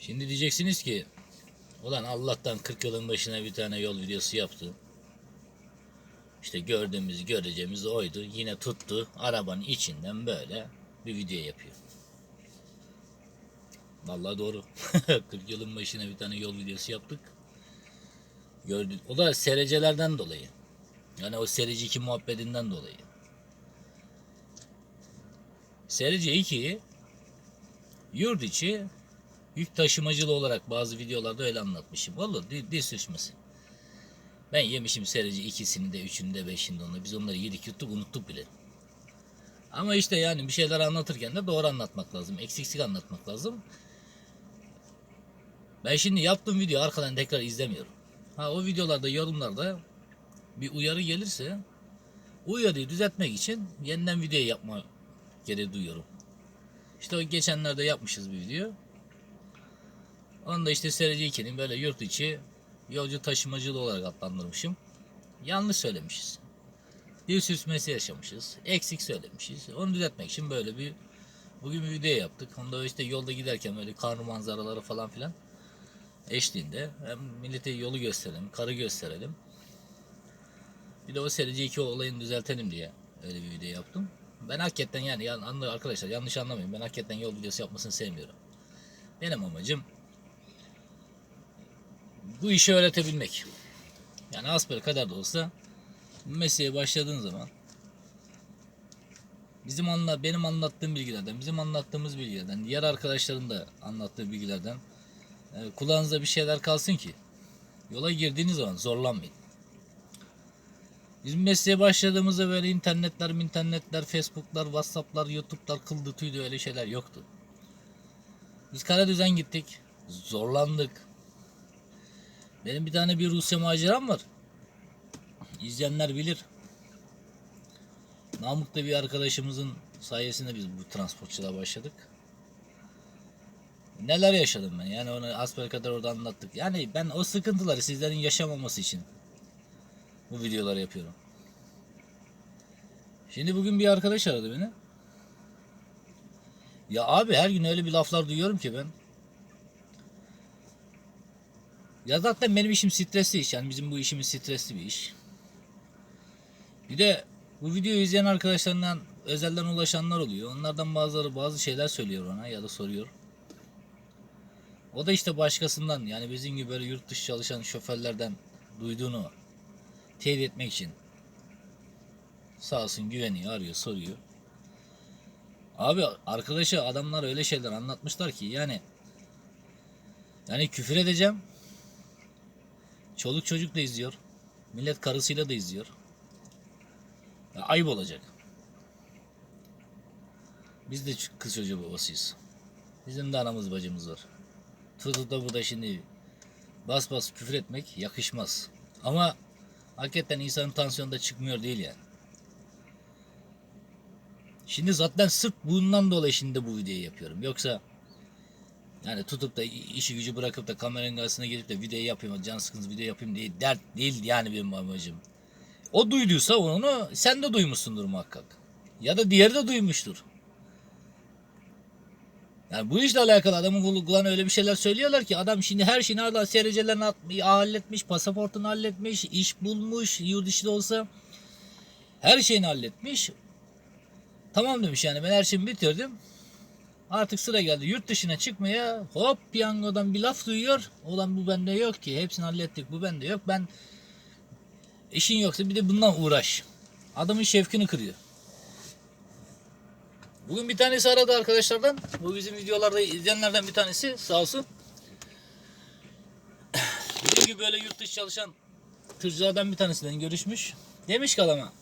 Şimdi diyeceksiniz ki ulan Allah'tan 40 yılın başına bir tane yol videosu yaptı. İşte gördüğümüz göreceğimiz oydu. Yine tuttu. Arabanın içinden böyle bir video yapıyor. Vallahi doğru. 40 yılın başına bir tane yol videosu yaptık. Gördük. O da serecelerden dolayı. Yani o serici 2 muhabbetinden dolayı. Serici 2 yurt içi yük taşımacılığı olarak bazı videolarda öyle anlatmışım. Olur dil, dil sürçmesi. Ben yemişim serici ikisini de üçünü de beşini de onu. Biz onları yedik yuttuk unuttuk bile. Ama işte yani bir şeyler anlatırken de doğru anlatmak lazım. Eksiksik anlatmak lazım. Ben şimdi yaptığım video arkadan tekrar izlemiyorum. Ha o videolarda yorumlarda bir uyarı gelirse uyarıyı düzeltmek için yeniden video yapma gereği duyuyorum. İşte o geçenlerde yapmışız bir video. Onu da işte Serici 2'nin böyle yurt içi yolcu taşımacılığı olarak adlandırmışım. Yanlış söylemişiz. Dil sürçmesi yaşamışız. Eksik söylemişiz. Onu düzeltmek için böyle bir bugün bir video yaptık. Onda işte yolda giderken böyle kar manzaraları falan filan eşliğinde hem millete yolu gösterelim, karı gösterelim. Bir de o serici 2 olayını düzeltelim diye öyle bir video yaptım. Ben hakikaten yani yan- anlı arkadaşlar yanlış anlamayın. Ben hakikaten yol videosu yapmasını sevmiyorum. Benim amacım bu işi öğretebilmek. Yani asper kadar da olsa mesleğe başladığın zaman bizim anla benim anlattığım bilgilerden, bizim anlattığımız bilgilerden, diğer arkadaşların da anlattığı bilgilerden e, kulağınızda bir şeyler kalsın ki yola girdiğiniz zaman zorlanmayın. Bizim mesleğe başladığımızda böyle internetler, internetler, Facebook'lar, Whatsapp'lar, YouTube'lar kıldı tüydü öyle şeyler yoktu. Biz Karadüzen gittik. Zorlandık. Benim bir tane bir Rusya maceram var. İzleyenler bilir. Namık'ta bir arkadaşımızın sayesinde biz bu transportçılığa başladık. Neler yaşadım ben. Yani onu asper kadar orada anlattık. Yani ben o sıkıntıları sizlerin yaşamaması için bu videoları yapıyorum. Şimdi bugün bir arkadaş aradı beni. Ya abi her gün öyle bir laflar duyuyorum ki ben. Ya zaten benim işim stresli iş. Yani bizim bu işimiz stresli bir iş. Bir de bu videoyu izleyen arkadaşlarından özelden ulaşanlar oluyor. Onlardan bazıları bazı şeyler söylüyor ona ya da soruyor. O da işte başkasından yani bizim gibi böyle yurt dışı çalışan şoförlerden duyduğunu teyit etmek için sağ olsun güveniyor, arıyor, soruyor. Abi arkadaşa adamlar öyle şeyler anlatmışlar ki yani yani küfür edeceğim. Çoluk çocuk da izliyor. Millet karısıyla da izliyor. Ya ayıp olacak. Biz de kız çocuğu babasıyız. Bizim de anamız bacımız var. Tutup da burada şimdi bas bas küfür etmek yakışmaz. Ama hakikaten insanın tansiyonu da çıkmıyor değil yani. Şimdi zaten sırf bundan dolayı şimdi bu videoyu yapıyorum. Yoksa yani tutup da işi gücü bırakıp da kameranın karşısına gelip de video yapayım, can sıkıntısı video yapayım diye dert değil yani benim amacım. O duyduysa onu sen de duymuşsundur muhakkak. Ya da diğeri de duymuştur. Yani bu işle alakalı adamın kulağına öyle bir şeyler söylüyorlar ki adam şimdi her şeyini hala atmış, halletmiş, pasaportunu halletmiş, iş bulmuş, yurt dışı da olsa her şeyini halletmiş. Tamam demiş yani ben her şeyimi bitirdim. Artık sıra geldi yurt dışına çıkmaya hop piyangodan bir laf duyuyor. Olan bu bende yok ki hepsini hallettik bu bende yok. Ben işin yoksa bir de bundan uğraş. Adamın şevkini kırıyor. Bugün bir tanesi aradı arkadaşlardan. Bu bizim videolarda izleyenlerden bir tanesi sağ olsun. Bizim gibi böyle yurt dışı çalışan tırcılardan bir tanesinden görüşmüş. Demiş ki adama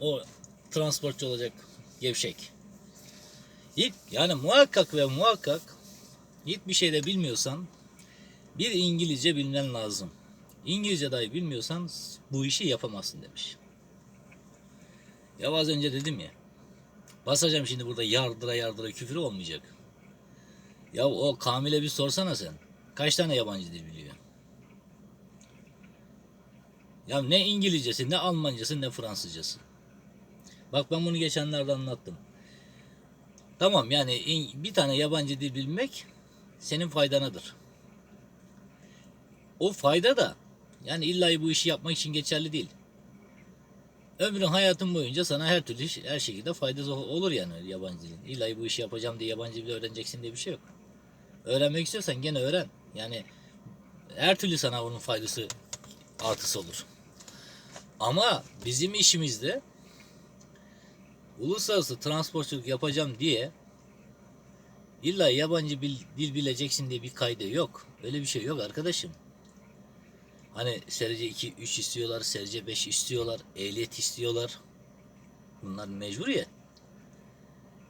o transportçu olacak gevşek. İlk yani muhakkak ve muhakkak hiçbir şey de bilmiyorsan bir İngilizce bilmen lazım. İngilizce dahi bilmiyorsan bu işi yapamazsın demiş. Ya az önce dedim ya. Basacağım şimdi burada yardıra yardıra küfür olmayacak. Ya o Kamil'e bir sorsana sen. Kaç tane yabancı dil biliyor? Ya ne İngilizcesi, ne Almancası, ne Fransızcası. Bak ben bunu geçenlerde anlattım. Tamam yani bir tane yabancı dil bilmek senin faydanadır. O fayda da yani illa bu işi yapmak için geçerli değil. Ömrün hayatın boyunca sana her türlü her şekilde faydası olur yani yabancı dilin. İlla bu işi yapacağım diye yabancı dil öğreneceksin diye bir şey yok. Öğrenmek istiyorsan gene öğren. Yani her türlü sana onun faydası artısı olur. Ama bizim işimizde uluslararası transportçuluk yapacağım diye illa yabancı bil- dil bileceksin diye bir kaydı yok. Öyle bir şey yok arkadaşım. Hani serece 2 3 istiyorlar, serece 5 istiyorlar, ehliyet istiyorlar. Bunlar mecburiyet.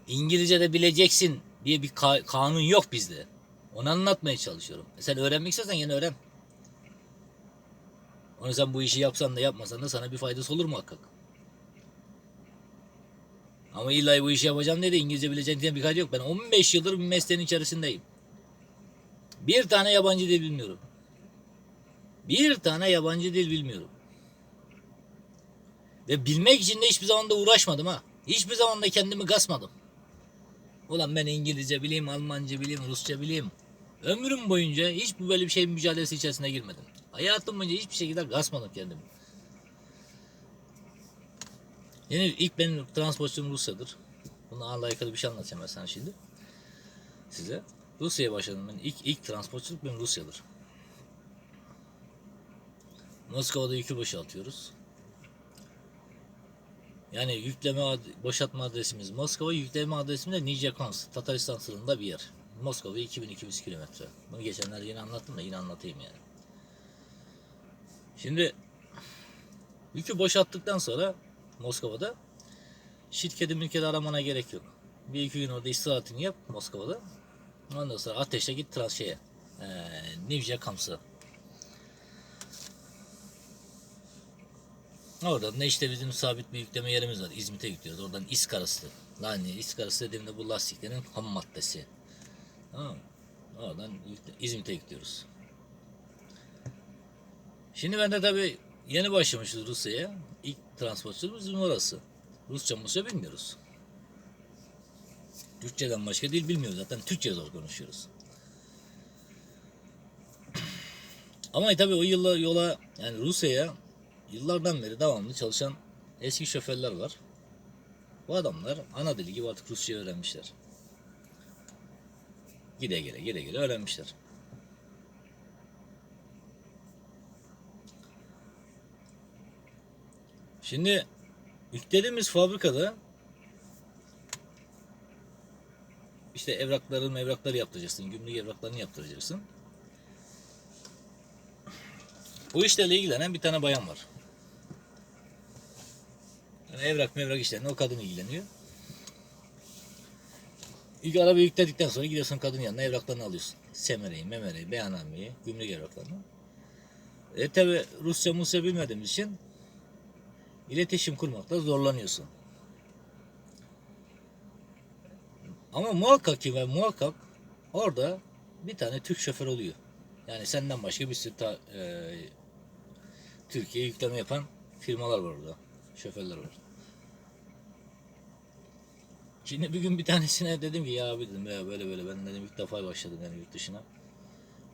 İngilizce de bileceksin diye bir ka- kanun yok bizde. Onu anlatmaya çalışıyorum. E sen öğrenmek istiyorsan yine öğren. Onu sen bu işi yapsan da yapmasan da sana bir faydası olur muhakkak. Ama illa bu işi yapacağım dedi İngilizce bileceksin diye bir kaydı yok. Ben 15 yıldır bir mesleğin içerisindeyim. Bir tane yabancı dil bilmiyorum. Bir tane yabancı dil bilmiyorum. Ve bilmek için de hiçbir zaman da uğraşmadım ha. Hiçbir zaman da kendimi kasmadım. Ulan ben İngilizce bileyim, Almanca bileyim, Rusça bileyim. Ömrüm boyunca hiç bu böyle bir şeyin mücadelesi içerisine girmedim. Hayatım boyunca hiçbir şekilde kasmadım kendimi. Yine ilk benim transportçum Rusya'dır. Bununla alakalı bir şey anlatacağım ben sana şimdi. Size. Rusya'ya başladım ben. İlk, ilk transportçuluk benim Rusya'dır. Moskova'da yükü boşaltıyoruz. Yani yükleme ad- boşaltma adresimiz Moskova, yükleme adresimiz de Nijekonsk, Tataristan sınırında bir yer. Moskova 2200 kilometre. Bunu geçenlerde yine anlattım da yine anlatayım yani. Şimdi yükü boşalttıktan sonra Moskova'da şirketi mülketi aramana gerek yok. Bir iki gün orada istirahatini yap Moskova'da. Ondan sonra ateşe git trans şeye. Ee, Nijnekamsk'a. Oradan da işte bizim sabit bir yükleme yerimiz var. İzmit'e yüklüyoruz. Oradan iskarası. Yani iskarası dediğimde bu lastiklerin ham maddesi. Tamam? Oradan İzmit'e yüklüyoruz. Şimdi ben de tabii yeni başlamışız Rusya'ya. İlk transportçumuz bizim orası. Rusça Rusça bilmiyoruz. Türkçeden başka dil bilmiyoruz. Zaten Türkçe zor konuşuyoruz. Ama tabii o yıllar yola yani Rusya'ya yıllardan beri devamlı çalışan eski şoförler var. Bu adamlar ana dili gibi artık Rusça öğrenmişler. Gide gele gide gele öğrenmişler. Şimdi yüklediğimiz fabrikada işte evrakları evrakları yaptıracaksın. Gümrük evraklarını yaptıracaksın. Bu işlerle ilgilenen bir tane bayan var. Yani evrak mevrak işlerine o kadın ilgileniyor. İlk arabayı yükledikten sonra gidiyorsun kadının yanına evraklarını alıyorsun. Semereyi, memereyi, beyannameyi, gümrük evraklarını. E tabi Rusça Musya bilmediğimiz için iletişim kurmakta zorlanıyorsun. Ama muhakkak ki ve muhakkak orada bir tane Türk şoför oluyor. Yani senden başka bir sürü ta, e, Türkiye yükleme yapan firmalar var orada. Şoförler var. Şimdi bir gün bir tanesine dedim ki ya abi dedim ya böyle böyle ben dedim ilk defa başladım yani yurt dışına.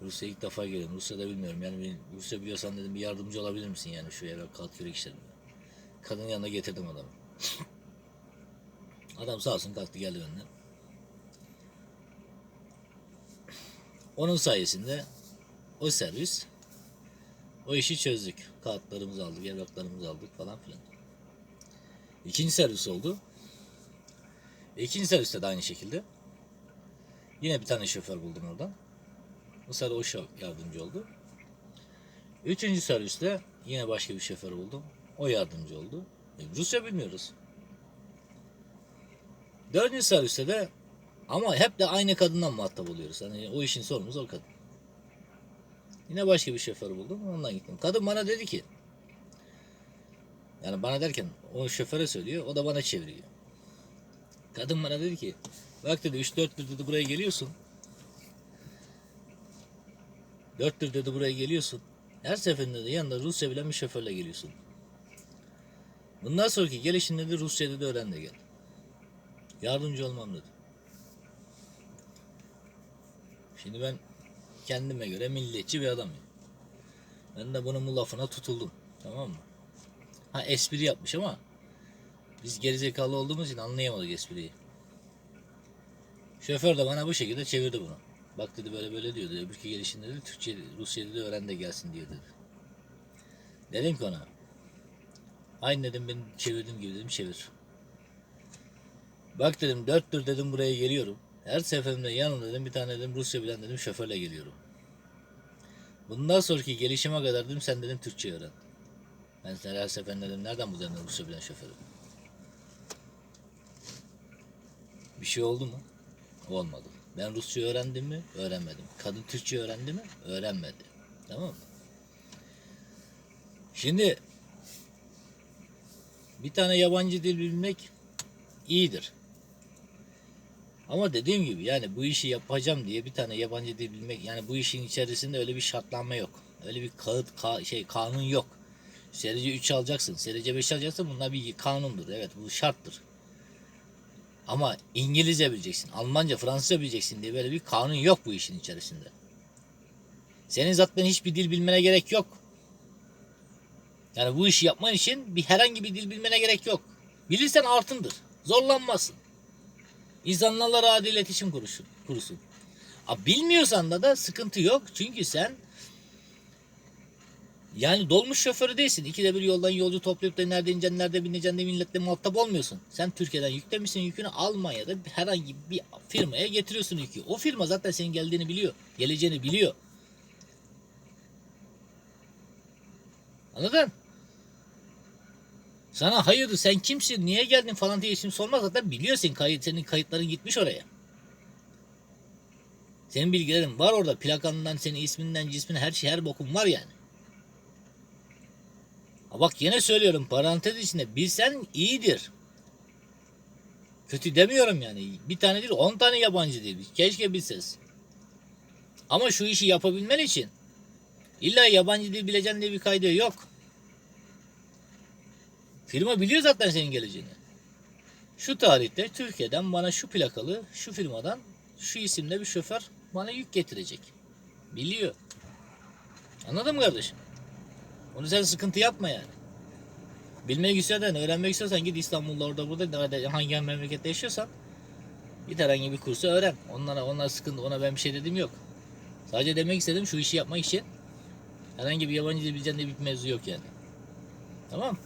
Rusya'ya ilk defa geliyorum. Rusya'da bilmiyorum. Yani Rusya biliyorsan dedim bir yardımcı olabilir misin yani şu evrak kalk yürek işlerinde. Kadının yanına getirdim adamı. Adam sağ olsun kalktı geldi benden. Onun sayesinde o servis o işi çözdük. Kağıtlarımızı aldık, evraklarımızı aldık falan filan. İkinci servis oldu. İkinci serviste de aynı şekilde. Yine bir tane şoför buldum oradan. Bu sefer o yardımcı oldu. Üçüncü serviste yine başka bir şoför buldum. O yardımcı oldu. E, Rusça bilmiyoruz. Dördüncü serviste de ama hep de aynı kadından muhatap oluyoruz. Hani o işin sorumlusu o kadın. Yine başka bir şoför buldum. Ondan gittim. Kadın bana dedi ki yani bana derken o şoföre söylüyor. O da bana çeviriyor. Kadın bana dedi ki bak dedi 3-4 dedi buraya geliyorsun. 4 dedi buraya geliyorsun. Her seferinde de yanında Rusça bilen bir şoförle geliyorsun. Bundan sonraki gelişinde de Rusça dedi öğren de gel. Yardımcı olmam dedi. Şimdi ben kendime göre milliyetçi bir adamım. Ben de bunun bu lafına tutuldum. Tamam mı? Ha espri yapmış ama biz gerizekalı olduğumuz için anlayamadık espriyi. Şoför de bana bu şekilde çevirdi bunu. Bak dedi böyle böyle diyordu. Öbürkü gelişinde dedi Türkçe, Rusça dedi öğren de gelsin diyor dedi. Dedim ki ona. Aynı dedim ben çevirdiğim gibi dedim çevir. Bak dedim dörttür dedim buraya geliyorum. Her seferinde yanımda dedim bir tane dedim Rusça bilen dedim şoförle geliyorum. Bundan sonraki gelişime kadar dedim sen dedim Türkçe öğren. Ben sana her seferinde dedim nereden bulacaksın dedim Rusça bilen şoförü. Bir şey oldu mu? Olmadı. Ben Rusça öğrendim mi? Öğrenmedim. Kadın Türkçe öğrendi mi? Öğrenmedi. Tamam mı? Şimdi bir tane yabancı dil bilmek iyidir. Ama dediğim gibi yani bu işi yapacağım diye bir tane yabancı dil bilmek yani bu işin içerisinde öyle bir şartlanma yok. Öyle bir kağıt ka- şey kanun yok. Serici 3 alacaksın, serici 5 alacaksın bunlar bir kanundur. Evet bu şarttır. Ama İngilizce bileceksin, Almanca, Fransızca bileceksin diye böyle bir kanun yok bu işin içerisinde. Senin zaten hiçbir dil bilmene gerek yok. Yani bu işi yapman için bir herhangi bir dil bilmene gerek yok. Bilirsen artındır. Zorlanmazsın. İnsanlarla rahat iletişim kuruşun, kurusun. A, bilmiyorsan da da sıkıntı yok. Çünkü sen yani dolmuş şoförü değilsin. İkide bir yoldan yolcu toplayıp da nerede ineceksin, nerede bineceksin de milletle muhatap olmuyorsun. Sen Türkiye'den yüklemişsin yükünü Almanya'da herhangi bir firmaya getiriyorsun yükü. O firma zaten senin geldiğini biliyor. Geleceğini biliyor. Anladın? Sana hayırdır sen kimsin niye geldin falan diye isim sormaz zaten biliyor senin kayıt senin kayıtların gitmiş oraya. Senin bilgilerin var orada plakanından senin isminden cismin her şey her bokun var yani. Ha bak yine söylüyorum parantez içinde bilsen iyidir. Kötü demiyorum yani. Bir tane değil on tane yabancı değil. Keşke bilseniz. Ama şu işi yapabilmen için illa yabancı dil bileceksin diye bir kaydı yok. Firma biliyor zaten senin geleceğini. Şu tarihte Türkiye'den bana şu plakalı, şu firmadan, şu isimde bir şoför bana yük getirecek. Biliyor. Anladın mı kardeşim? Onu sen sıkıntı yapma yani. Bilmek istiyorsan, öğrenmek istiyorsan git İstanbul'da orada burada nerede hangi memlekette yaşıyorsan git herhangi bir kursu öğren. Onlara onlar sıkıntı ona ben bir şey dedim yok. Sadece demek istedim şu işi yapmak için herhangi bir yabancı dil bileceksin diye bir mevzu yok yani. Tamam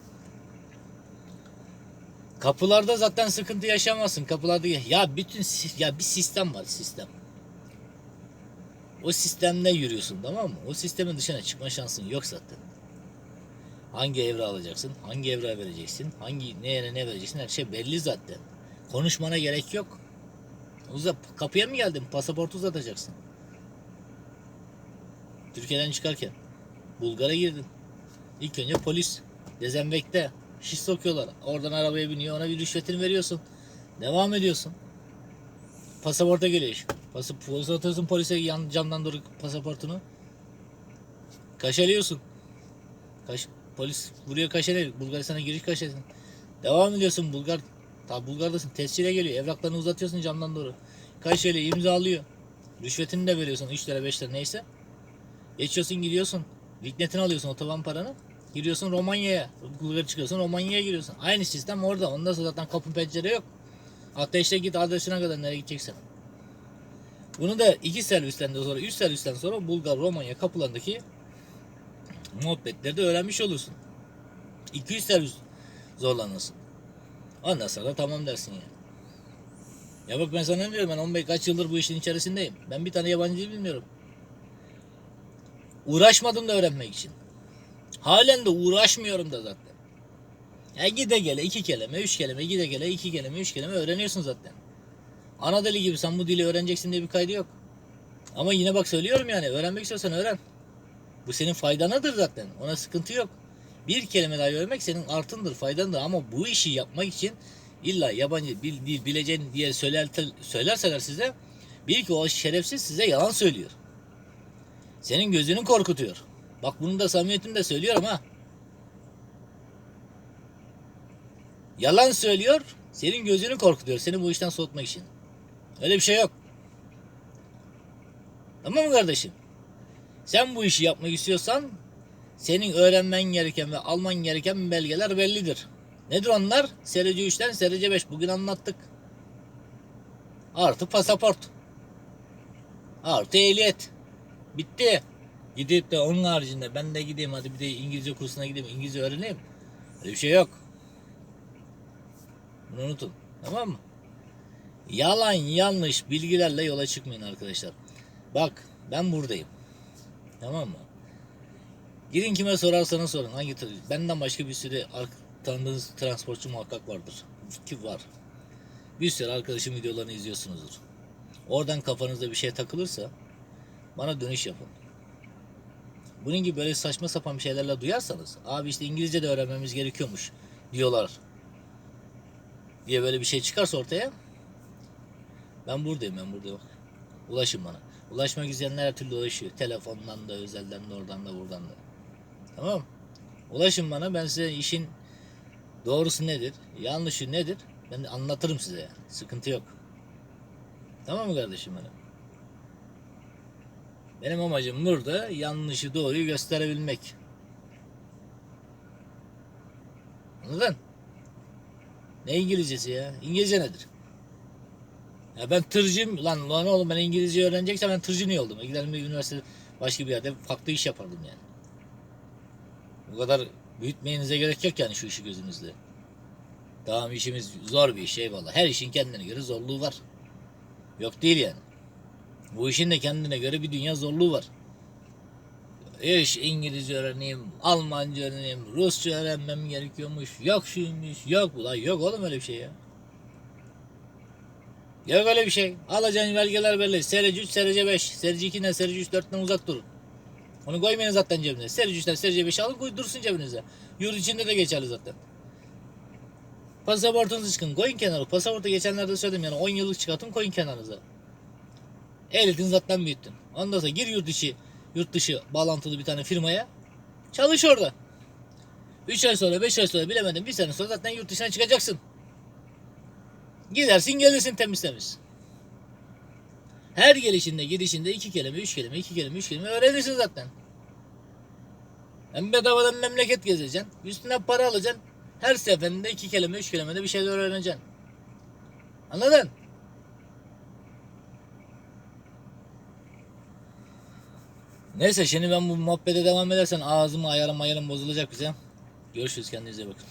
Kapılarda zaten sıkıntı yaşamazsın. Kapılarda ya bütün ya bir sistem var sistem. O sistemde yürüyorsun tamam mı? O sistemin dışına çıkma şansın yok zaten. Hangi evre alacaksın? Hangi evre vereceksin? Hangi neye ne vereceksin? Her şey belli zaten. Konuşmana gerek yok. Uza, kapıya mı geldin? Pasaport uzatacaksın. Türkiye'den çıkarken. Bulgar'a girdin. İlk önce polis. Dezenfekte. Şiş sokuyorlar. Oradan arabaya biniyor. Ona bir rüşvetini veriyorsun. Devam ediyorsun. Pasaporta geliyor iş. Pasaport atıyorsun polise yan, camdan doğru pasaportunu. Kaşeliyorsun. Kaş, polis vuruyor kaşeli. Bulgaristan'a giriş kaşeli. Devam ediyorsun Bulgar. Ta Bulgar'dasın. Tescile geliyor. Evraklarını uzatıyorsun camdan doğru. Kaşeli imzalıyor. Rüşvetini de veriyorsun. 3 lira 5 lira neyse. Geçiyorsun gidiyorsun. Viknetini alıyorsun otoban paranı. Giriyorsun Romanya'ya. Bulgar'a çıkıyorsun Romanya'ya giriyorsun. Aynı sistem orada. Sonra zaten kapı pencere yok. Ateşle git adresine kadar nereye gideceksen. Bunu da iki servisten de sonra, üç servisten sonra Bulgar, Romanya kapılarındaki muhabbetleri de öğrenmiş olursun. 200 servis zorlanırsın. Ondan sonra tamam dersin ya. Ya bak ben sana ne diyorum ben 15 kaç yıldır bu işin içerisindeyim. Ben bir tane yabancı bilmiyorum. Uğraşmadım da öğrenmek için. Halen de uğraşmıyorum da zaten. Ya gide gele iki kelime, üç kelime, gide gele iki kelime, üç kelime öğreniyorsun zaten. Ana gibi sen bu dili öğreneceksin diye bir kaydı yok. Ama yine bak söylüyorum yani öğrenmek istiyorsan öğren. Bu senin faydanadır zaten. Ona sıkıntı yok. Bir kelime daha öğrenmek senin artındır, faydandır ama bu işi yapmak için illa yabancı bil, dil bileceğin diye söyler, söylerseler size bil ki o şerefsiz size yalan söylüyor. Senin gözünü korkutuyor. Bak bunu da samimiyetimle söylüyorum ha. Yalan söylüyor, senin gözünü korkutuyor. Seni bu işten soğutmak için. Öyle bir şey yok. Tamam mı kardeşim? Sen bu işi yapmak istiyorsan senin öğrenmen gereken ve alman gereken belgeler bellidir. Nedir onlar? SRC 3'ten SRC 5 bugün anlattık. Artı pasaport. Artı ehliyet. Bitti. Gidip de onun haricinde ben de gideyim hadi bir de İngilizce kursuna gideyim İngilizce öğreneyim. Öyle bir şey yok. Bunu unutun. Tamam mı? Yalan yanlış bilgilerle yola çıkmayın arkadaşlar. Bak ben buradayım. Tamam mı? Gidin kime sorarsanız sorun. Hangi benden başka bir sürü tanıdığınız transportçu muhakkak vardır. Ki var. Bir sürü arkadaşım videolarını izliyorsunuzdur. Oradan kafanızda bir şey takılırsa bana dönüş yapın. Bunun gibi böyle saçma sapan bir şeylerle duyarsanız abi işte İngilizce de öğrenmemiz gerekiyormuş diyorlar diye böyle bir şey çıkarsa ortaya ben buradayım ben buradayım. Ulaşın bana. Ulaşmak isteyenler her türlü ulaşıyor. Telefondan da, özelden de, oradan da, buradan da. Tamam? Ulaşın bana ben size işin doğrusu nedir, yanlışı nedir ben anlatırım size yani. Sıkıntı yok. Tamam mı kardeşim benim? Benim amacım burada yanlışı doğruyu gösterebilmek. Anladın? Ne İngilizcesi ya? İngilizce nedir? Ya ben tırcıyım lan lan oğlum ben İngilizce öğreneceksem ben tırcı niye oldum? E Giderim bir üniversite başka bir yerde farklı iş yapardım yani. Bu kadar büyütmeyenize gerek yok yani şu işi gözünüzde. Tamam işimiz zor bir iş eyvallah. Her işin kendine göre zorluğu var. Yok değil yani. Bu işin de kendine göre bir dünya zorluğu var. İş İngilizce öğreneyim, Almanca öğreneyim, Rusça öğrenmem gerekiyormuş. Yok şuymuş, yok bu yok oğlum öyle bir şey ya. Yok öyle bir şey. Alacağın belgeler belli. SRC 3, SRC 5. SRC 2 ne? SRC 3 4'ten uzak durun. Onu koymayın zaten cebine. SRC 3'ten SRC 5 alın koy dursun cebinize. Yurt içinde de geçerli zaten. Pasaportunuzu çıkın koyun kenara. Pasaportu geçenlerde söyledim yani 10 yıllık çıkartın koyun kenarınıza. Ehliyetini zaten büyüttün. Ondan sonra gir yurt dışı, yurt dışı bağlantılı bir tane firmaya. Çalış orada. 3 ay sonra 5 ay sonra bilemedim bir sene sonra zaten yurt dışına çıkacaksın. Gidersin gelirsin temiz temiz. Her gelişinde gidişinde iki kelime, üç kelime, iki kelime, üç kelime öğrenirsin zaten. Hem bedavadan memleket gezeceksin. Üstüne para alacaksın. Her seferinde iki kelime, üç kelimede bir şeyler öğreneceksin. Anladın? Neyse şimdi ben bu muhabbete devam edersen ağzımı ayarım ayarım bozulacak bize. Görüşürüz kendinize bakın.